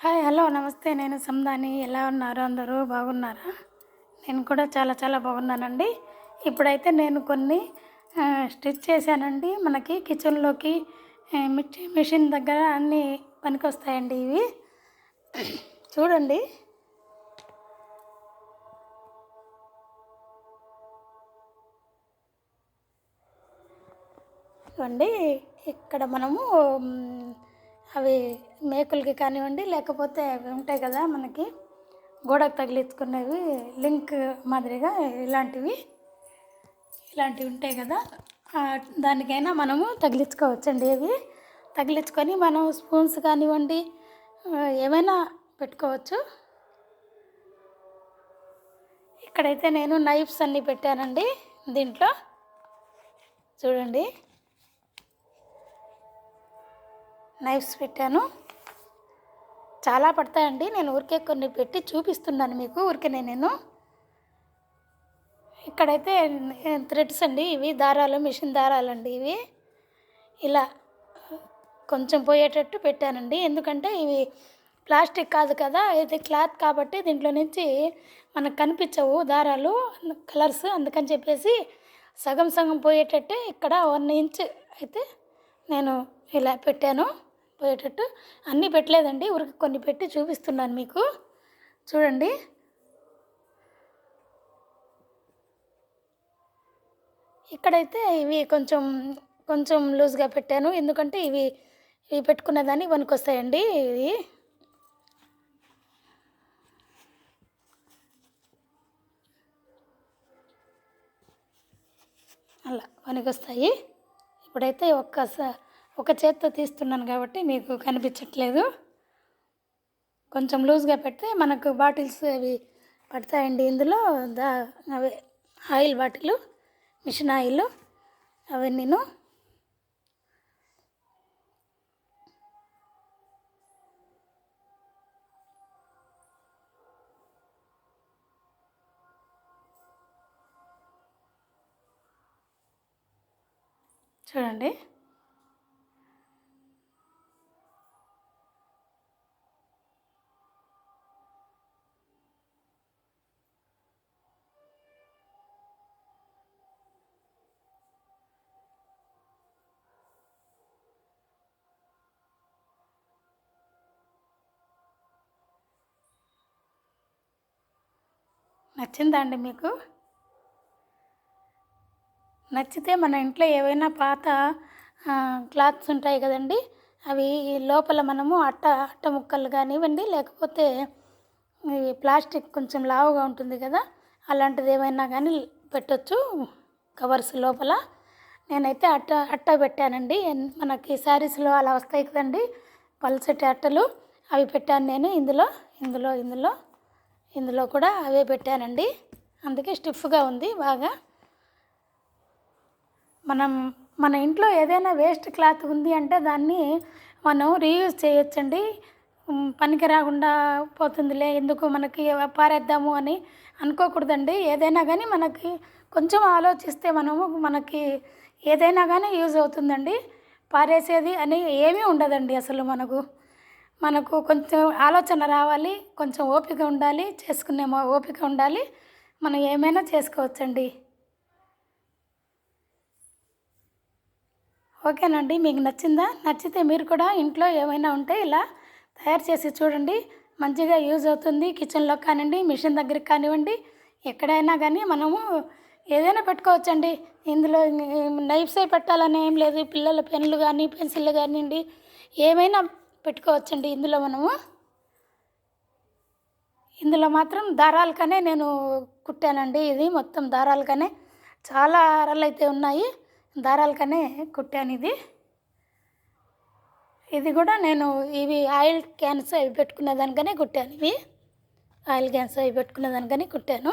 Hi hello నమస్తే. నేను సందాని. ఎలా ఉన్నారు? అందరూ బాగున్నారా? నేను కూడా చాలా చాలా బాగున్నానండి. ఇప్పుడైతే నేను కొన్ని స్టిచ్ చేశానండి. మనకి కిచెన్లోకి మిర్చి మిషన్ దగ్గర అన్నీ పనికొస్తాయండి ఇవి. చూడండి. ఇవ్వండి ఇక్కడ మనము అవి మేకులకి కానివ్వండి లేకపోతే అవి ఉంటాయి కదా మనకి గోడకు తగిలించుకునేవి లింక్ మాదిరిగా ఇలాంటివి ఇలాంటివి ఉంటాయి కదా. దానికైనా మనము తగిలించుకోవచ్చండి ఇవి. తగిలించుకొని మనం స్పూన్స్ కానివ్వండి ఏమైనా పెట్టుకోవచ్చు. ఇక్కడైతే నేను నైఫ్స్ అన్నీ పెట్టానండి దీంట్లో. చూడండి. నైఫ్స్ పెట్టాను. చాలా పడతాయండి. నేను ఊరికే కొన్ని పెట్టి చూపిస్తున్నాను మీకు. ఊరికే నేను ఇక్కడైతే థ్రెడ్స్ అండి ఇవి దారాలు మిషన్ దారాలు అండి ఇవి. ఇలా కొంచెం పోయేటట్టు పెట్టానండి. ఎందుకంటే ఇవి ప్లాస్టిక్ కాదు కదా ఇది క్లాత్ కాబట్టి దీంట్లో నుంచి మనకు కనిపించవు దారాలు కలర్స్. అందుకని చెప్పేసి సగం సగం పోయేటట్టే ఇక్కడ వన్ ఇంచ్ అయితే నేను ఇలా పెట్టాను. పోయేటట్టు అన్నీ పెట్టలేదండి. ఉరికి కొన్ని పెట్టి చూపిస్తున్నాను మీకు. చూడండి. ఇక్కడైతే ఇవి కొంచెం కొంచెం లూజ్గా పెట్టాను. ఎందుకంటే ఇవి ఇవి పెట్టుకున్న పెట్టుకునేదాన్ని వస్తాయండి ఇవి. అలా వస్తాయి ఇప్పుడైతే ఒక్కసారి ఒక చేత్తో తీస్తున్నాను కాబట్టి మీకు కనిపించట్లేదు. కొంచెం లూజ్గా పెడితే మనకు బాటిల్స్ అవి పడతాయండి ఇందులో. దా అవి ఆయిల్ బాటిల్ మిషన్ ఆయిల్ అవన్నీను. చూడండి. నచ్చిందా అండి మీకు? నచ్చితే మన ఇంట్లో ఏవైనా పాత క్లాత్స్ ఉంటాయి కదండి అవి లోపల మనము అట్ట అట్ట ముక్కలు కానివ్వండి లేకపోతే ఇవి ప్లాస్టిక్ కొంచెం లావుగా ఉంటుంది కదా అలాంటిది ఏమైనా కానీ పెట్టొచ్చు కవర్స్ లోపల. నేనైతే అట్ట అట్ట పెట్టానండి. మనకి శారీస్లో అలా వస్తాయి కదండి పల్సటి అట్టలు అవి పెట్టాను నేను ఇందులో ఇందులో ఇందులో. ఇందులో కూడా అవే పెట్టానండి. అందుకే స్టిఫ్గా ఉంది బాగా. మనం మన ఇంట్లో ఏదైనా వేస్ట్ క్లాత్ ఉంది అంటే దాన్ని మనం రీయూజ్ చేయొచ్చండి. పనికి రాకుండా పోతుందిలే ఎందుకు మనకి పారేద్దాము అని అనుకోకూడదండి. ఏదైనా కానీ మనకి కొంచెం ఆలోచిస్తే మనము మనకి ఏదైనా కానీ యూజ్ అవుతుందండి. పారేసేది అని ఏమీ ఉండదండి అసలు మనకు. మనకు కొంచెం ఆలోచన రావాలి కొంచెం ఓపిక ఉండాలి చేసుకునే ఓపిక ఉండాలి. మనం ఏమైనా చేసుకోవచ్చండి. ఓకేనండి మీకు నచ్చిందా? నచ్చితే మీరు కూడా ఇంట్లో ఏమైనా ఉంటే ఇలా తయారు చేసి చూడండి. మంచిగా యూజ్ అవుతుంది. కిచెన్లో కానివ్వండి మిషన్ దగ్గరికి కానివ్వండి ఎక్కడైనా కానీ మనము ఏదైనా పెట్టుకోవచ్చండి. ఇందులో నైఫ్సే పెట్టాలని ఏం లేదు. పిల్లల పెన్లు కానీ పెన్సిళ్ళు కానివ్వండి ఏమైనా పెట్టుకోవచ్చండి ఇందులో మనము. ఇందులో మాత్రం దారాలకనే నేను కుట్టానండి ఇది. మొత్తం దారాలకనే చాలా అరలు అయితే ఉన్నాయి. దారాలకనే కుట్టాను ఇది. ఇది కూడా నేను ఇవి ఆయిల్ క్యాన్స్ అవి పెట్టుకునే దానికనే కుట్టాను ఇవి. ఆయిల్ క్యాన్స్ అవి పెట్టుకునే దానికనే కుట్టాను.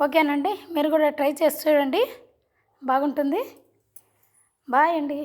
ఓకేనండి మీరు కూడా ట్రై చేసి చూడండి. బాగుంటుంది. బాయ్ అండి.